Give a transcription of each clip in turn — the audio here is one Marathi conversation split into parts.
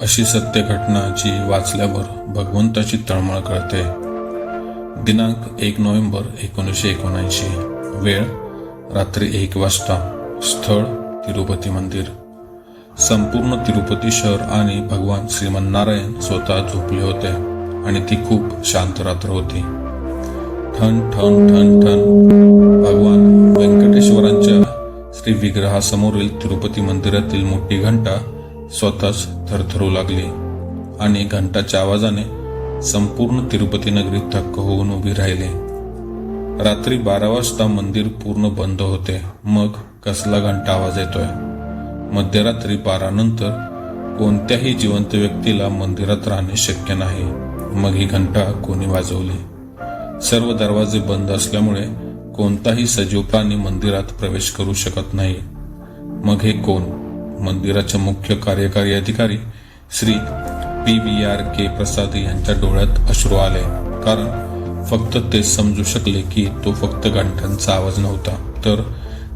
अशी सत्य घटना जी वाचल्यावर भगवंताची तळमळ कळते. दिनांक एक नोव्हेंबर एकोणीसशे एकोणऐंशी. वेळ रात्री एक वाजता. स्थळ तिरुपती मंदिर. संपूर्ण तिरुपती शहर आणि भगवान श्रीमन्नारायण स्वतः झोपले होते आणि ती खूप शांत रात्र होती. ठण ठण ठण ठण. भगवान व्यंकटेश्वरांच्या श्री विग्रहासमोरील तिरुपती मंदिरातील मोठी घंटा स्वतःच थरथरू लागली. आणि घंटाच्या आवाजाने संपूर्ण तिरुपती नगरी थक्क होऊन उभी राहिली. रात्री बारा वाजता मंदिर पूर्ण बंद होते. मग कसला घंटा आवाज येतोय? मध्यरात्री बारा नंतर कोणत्याही जिवंत व्यक्तीला मंदिरात राहणे शक्य नाही. मग ही घंटा कोणी वाजवली? सर्व दरवाजे बंद असल्यामुळे कोणताही सजीव प्राणी मंदिरात प्रवेश करू शकत नाही. मग हे कोण? मंदिराचे मुख्य कार्यकारी अधिकारी Shri P V R K Prasad यांच्या डोळ्यात अश्रू आले. कारण फक्त ते समजू शकले की तो फक्त घंटांचा आवाज नव्हता. तर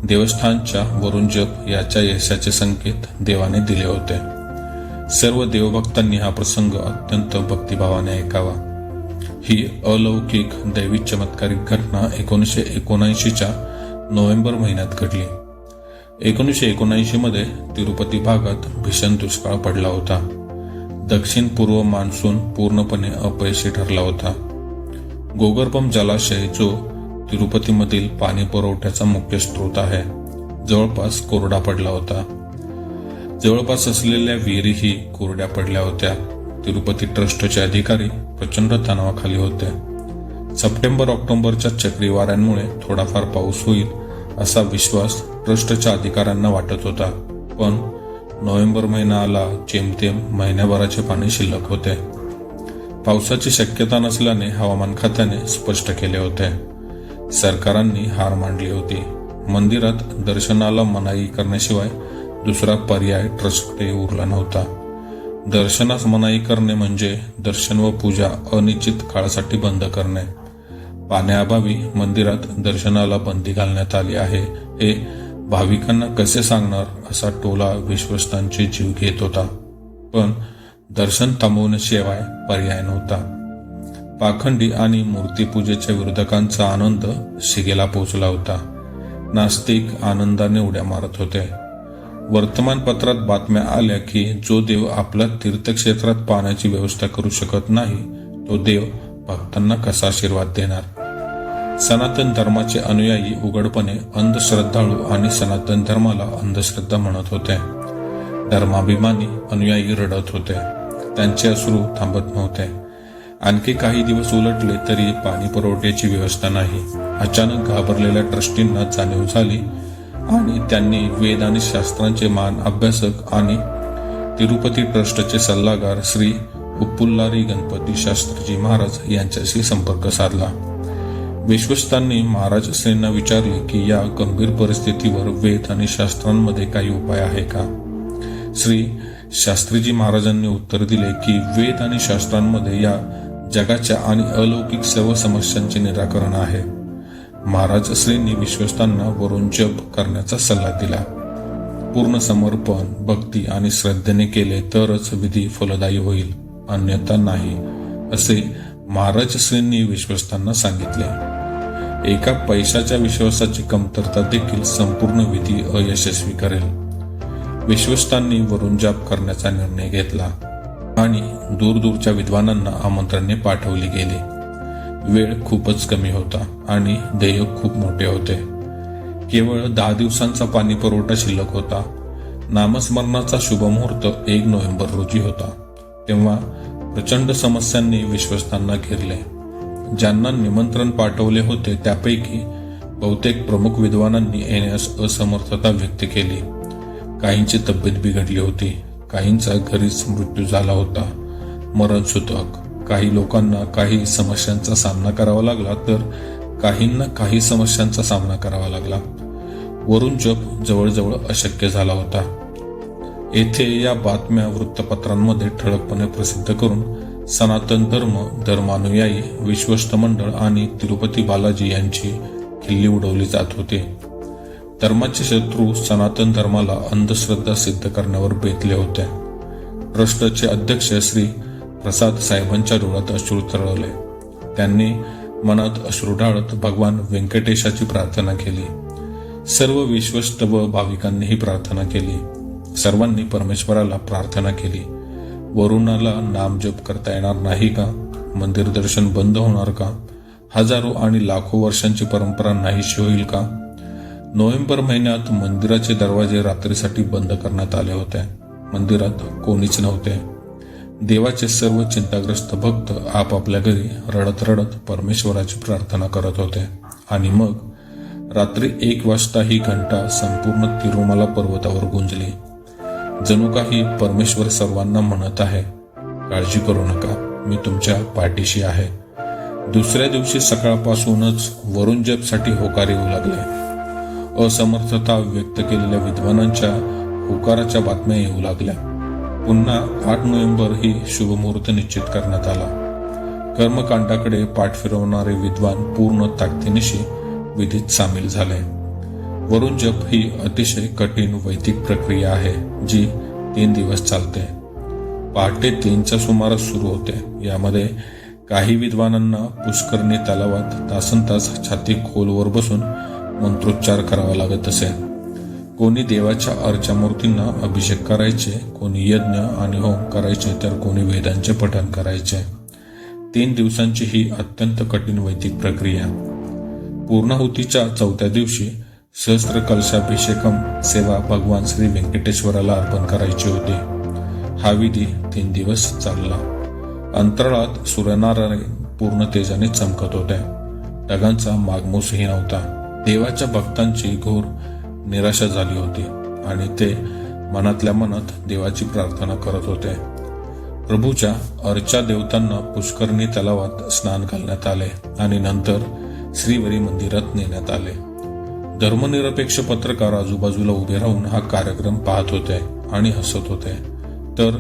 देवस्थानच्या वरुण जप याच्या यशाचे संकेत देवाने दिले होते. सर्व देवभक्तांनी हा प्रसंग अत्यंत भक्तिभावाने ऐकावा. ही अलौकिक दैवी चमत्कारिक घटना एकोणीसशे एकोणऐंशीच्या नोव्हेंबर महिन्यात घडली. एकोणीसशे एकोणऐंशीमध्ये तिरुपती भागात भीषण दुष्काळ पडला होता. दक्षिण पूर्व मान्सून पूर्णपणे अपयशी ठरला होता. गोगरपम जलाशय जो तिरुपतीमधील पाणी पुरवठ्याचा मुख्य स्रोत आहे जवळपास कोरडा पडला होता. जवळपास असलेल्या विहिरीही कोरड्या पडल्या होत्या. तिरुपती ट्रस्टचे अधिकारी प्रचंड तणावाखाली होते. सप्टेंबर ऑक्टोबरच्या चक्रीवाऱ्यांमुळे थोडाफार पाऊस होईल असा विश्वास ट्रस्टच्या अधिकाऱ्यांना वाटत होता. पण नोव्हेंबर महिना आला जेमतेम महिन्याभराचे पाणी शिल्लक होते. पावसाची शक्यता नसल्याने हवामान खात्याने स्पष्ट केले होते. सरकारांनी हार मांडली होती. मंदिरात दर्शनाला मनाई करण्याशिवाय दुसरा पर्याय ट्रस्टकडे उरला नव्हता. दर्शनास मनाई करणे म्हणजे दर्शन व पूजा अनिश्चित काळासाठी बंद करणे. पाण्याअभावी मंदिरात दर्शनाला बंदी घालण्यात आली आहे. हे भाविकांना कसे सांगणार असा टोला विश्वस्तांचे जीव घेत होता. पण दर्शन थांबवण्याशिवाय पर्याय नव्हता. पाखंडी आणि मूर्तीपूजेच्या विरोधकांचा आनंद शिगेला पोचला होता. नास्तिक आनंदाने उड्या मारत होते. वर्तमानपत्रात बातम्या आल्या की जो देव आपल्या तीर्थक्षेत्रात पाण्याची व्यवस्था करू शकत नाही तो देव भक्तांना कसा आशीर्वाद देणार? सनातन धर्माचे अनुयायी उघडपणे अंधश्रद्धाळू आणि सनातन धर्माला अंधश्रद्धा म्हणत होते. धर्माभिमानी अनुयायी रडत होते. त्यांचे अश्रू थांबत नव्हते. आणखी काही दिवस उलटले तरी पाणी पुरवठ्याची व्यवस्था नाही. अचानक घाबरलेल्या ट्रस्टींना जाणीव झाली आणि त्यांनी वेद आणि शास्त्रांचे मान अभ्यासक आणि तिरुपती ट्रस्टचे सल्लागार श्री उप्पुल्लारी गणपती शास्त्रीजी महाराज यांच्याशी संपर्क साधला. विश्वस्तांनी महाराज श्रींना विचारले की या गंभीर परिस्थितीवर वेद आणि शास्त्रांमध्ये काही उपाय आहे का? श्री शास्त्रीजी महाराजांनी उत्तर दिले की वेद आणि शास्त्रांमध्ये या जगाच्या आणि अलौकिक सर्व समस्यांचे निराकरण आहे. महाराज श्रींनी विश्वस्तांना वरून जप करण्याचा सल्ला दिला. पूर्ण समर्पण भक्ती आणि श्रद्धेने केले तरच विधी फलदायी होईल अन्यथा नाही असे महाराज श्रींनी विश्वस्तांना सांगितले. एका पैशाच्या विश्वासाची कमतरता देखील संपूर्ण विधी अयशस्वी करेल. विश्वस्तांनी वरून जाप करण्याचा निर्णय घेतला आणि दूरदूरच्या विद्वानांना आमंत्रणे पाठवली गेली. वेळ खूपच कमी होता आणि ध्येय खूप मोठे होते. केवळ दहा दिवसांचा पाणी पुरवठा शिल्लक होता. नामस्मरणाचा शुभमुहूर्त एक नोव्हेंबर रोजी होता. तेव्हा प्रचंड समस्यांनी विश्वस्तांना घेरले. ज्यांना निमंत्रण पाठवले होते त्यापैकी बहुतेक प्रमुख विद्वानांनी येण्यास असमर्थता व्यक्त केली. काहींची तब्येत बिघडली होती काहींचा घरीच मृत्यू झाला होता. मरणसूतक काही लोकांना काही समस्यांचा सामना करावा लागला तर काहींना काही समस्यांचा सामना करावा लागला. वरून जप जवळजवळ अशक्य झाला होता. येथे या बातम्या वृत्तपत्रांमध्ये ठळकपणे प्रसिद्ध करून सनातन धर्म धर्मानुयायी विश्वस्त मंडळ आणि तिरुपती बालाजी यांची खिल्ली उडवली जात होती. धर्माचे शत्रू सनातन धर्माला अंधश्रद्धा सिद्ध करण्यावर बेतले होते ट्रस्टचे अध्यक्ष श्री प्रसाद साहेबांच्या डोळ्यात अश्रू तरळले. त्यांनी मनात अश्रू ढाळत भगवान व्यंकटेशाची प्रार्थना केली. सर्व विश्वस्त व भाविकांनीही प्रार्थना केली. सर्वांनी परमेश्वराला प्रार्थना केली. वरुणाला नामजप करता येणार नाही का? मंदिर दर्शन बंद होणार का? हजारो आणि लाखो वर्षांची परंपरा नाहीशी होईल का? नोव्हेंबर महिन्यात मंदिराचे दरवाजे रात्रीसाठी बंद करण्यात आले होते. मंदिरात कोणीच नव्हते. देवाचे सर्व चिंताग्रस्त भक्त आपापल्या घरी रडत रडत परमेश्वराची प्रार्थना करत होते. आणि मग रात्री एक वाजता ही घंटा संपूर्ण तिरुमाला पर्वतावर गुंजली. जणू काही परमेश्वर सर्वांना म्हणत आहे काळजी करू नका मी तुमच्या पाठीशी आहे. दुसऱ्या दिवशी सकाळपासूनच वरुण जपसाठी होकार येऊ लागले. असमर्थता व्यक्त केलेल्या विद्वानांच्या होकाराच्या बातम्या येऊ लागल्या. पुन्हा आठ नोव्हेंबर ही शुभमुहूर्त निश्चित करण्यात आला. कर्मकांडाकडे पाठ फिरवणारे विद्वान पूर्ण ताकदीनिशी विधीत सामील झाले. वरुण जप ही अतिशय कठीण वैदिक प्रक्रिया आहे जी तीन दिवस चालते. पहाटे तीनच्या सुमारास सुरू होते. यामध्ये काही विद्वानांना पुष्करणी तलावात तासन तास छाती खोलवर बसून मंत्रोच्चार करावा लागत असे. कोणी देवाच्या अर्चामूर्तींना अभिषेक करायचे कोणी यज्ञ आणि होम करायचे तर कोणी वेदांचे पठण करायचे. तीन दिवसांची ही अत्यंत कठीण वैदिक प्रक्रिया. पूर्णाहुतीच्या चौथ्या दिवशी सहस्त्र कलशाभिषेकम सेवा भगवान श्री व्यंकटेश्वराला अर्पण करायची होती. हा विधी तीन दिवस चालला. अंतराळात सूर्यनारायण पूर्ण तेजाने चमकत होते ढगांचा मागमूसही नव्हता. देवाच्या भक्तांची घोर निराशा झाली होती आणि ते मनातल्या मनात देवाची प्रार्थना करत होते. प्रभूच्या अर्चा देवतांना पुष्करणी तलावात स्नान घालण्यात आले आणि नंतर श्रीवरी मंदिरात नेण्यात आले. धर्मनिरपेक्ष पत्रकार आजूबाजूला उभे राहून हा कार्यक्रम पाहत होते आणि हसत होते. तर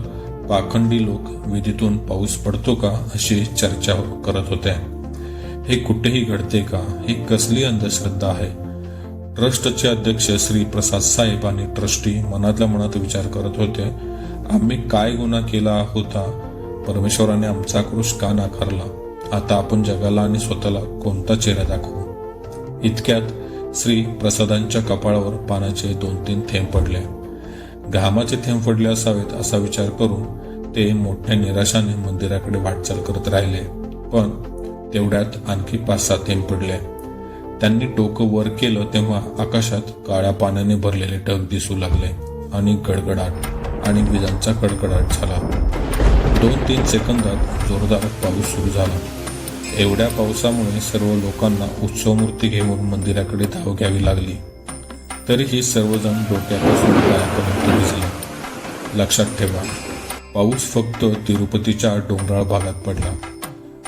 पाखंडी लोक विधीतून पाऊस पडतो का अशी चर्चा करत होते. हे कुठेही घडते का? ही कसली अंधश्रद्धा आहे? ट्रस्टचे अध्यक्ष श्री प्रसाद साहेब आणि ट्रस्टी मनातल्या मनात विचार करत होते आम्ही काय गुन्हा केला होता? परमेश्वराने आमचा आक्रोश का नाकारला? आता आपण जगाला आणि स्वतःला कोणता चेहरा दाखवू? इतक्यात श्री प्रसादांच्या कपाळावर पाण्याचे दोन तीन थेंब पडले. घामाचे थेंब पडले असावेत असा विचार करून ते मोठ्या निराशाने मंदिराकडे वाटचाल करत राहिले. पण तेवढ्यात आणखी पाच सात थेंब पडले. त्यांनी डोकं वर केलं तेव्हा आकाशात काळ्या पाण्याने भरलेले ढग दिसू लागले आणि गडगडाट आणि विजांचा कडकडाट झाला. दोन तीन सेकंदात जोरदार पाऊस सुरू झाला. एवढ्या पावसामुळे सर्व लोकांना उत्सवमूर्ती घेऊन मंदिराकडे धाव घ्यावी लागली. तरीही सर्वजण डोक्यापासून पायापर्यंत भिजले. लक्षात ठेवा पाऊस फक्त तिरुपतीच्या डोंगराळ भागात पडला.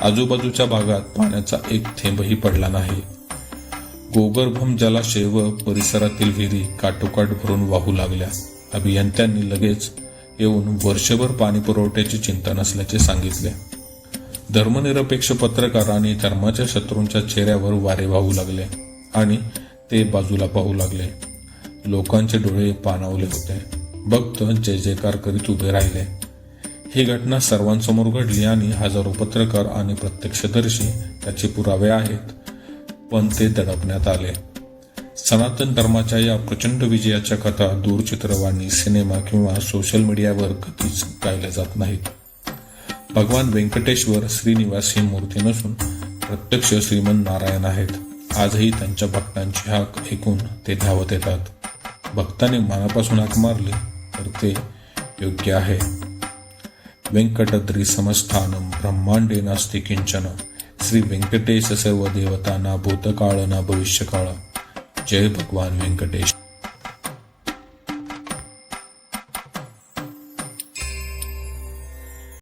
आजूबाजूच्या भागात पाण्याचा एक थेंबही पडला नाही. गोगर्भम जलाशय व परिसरातील विहिरी काटोकाट भरून वाहू लागल्या. अभियंत्यांनी लगेच येऊन वर्षभर पाणी पुरवठ्याची चिंता नसल्याचे सांगितले. धर्मनिरपेक्ष पत्रकार आणि धर्माच्या शत्रूंच्या चेहऱ्यावर वारे वाहू लागले आणि ते बाजूला पाहू लागले. लोकांचे डोळे पाणावले होते. भक्त जय जयकार करीत उभे राहिले. ही घटना सर्वांसमोर घडली आणि हजारो पत्रकार आणि प्रत्यक्षदर्शी त्याचे पुरावे आहेत पण ते दडपण्यात आले. सनातन धर्माच्या या प्रचंड विजयाच्या कथा दूरचित्रवाणी सिनेमा किंवा सोशल मीडियावर कधीच गायल्या जात नाहीत. भगवान व्यंकटेश्वर श्रीनिवास ही मूर्ती नसून प्रत्यक्ष श्रीमन नारायण आहेत. आजही त्यांच्या भक्तांची हाक ऐकून ते धावत येतात. भक्ताने मनापासून हाक मारली तर ते योग्य आहे. व्यंकटद्री समस्थानम ब्रह्मांडे नास्ति किंचन श्री व्यंकटेश सर्व देवता ना भूतकाळ ना भविष्यकाळ. जय भगवान व्यंकटेश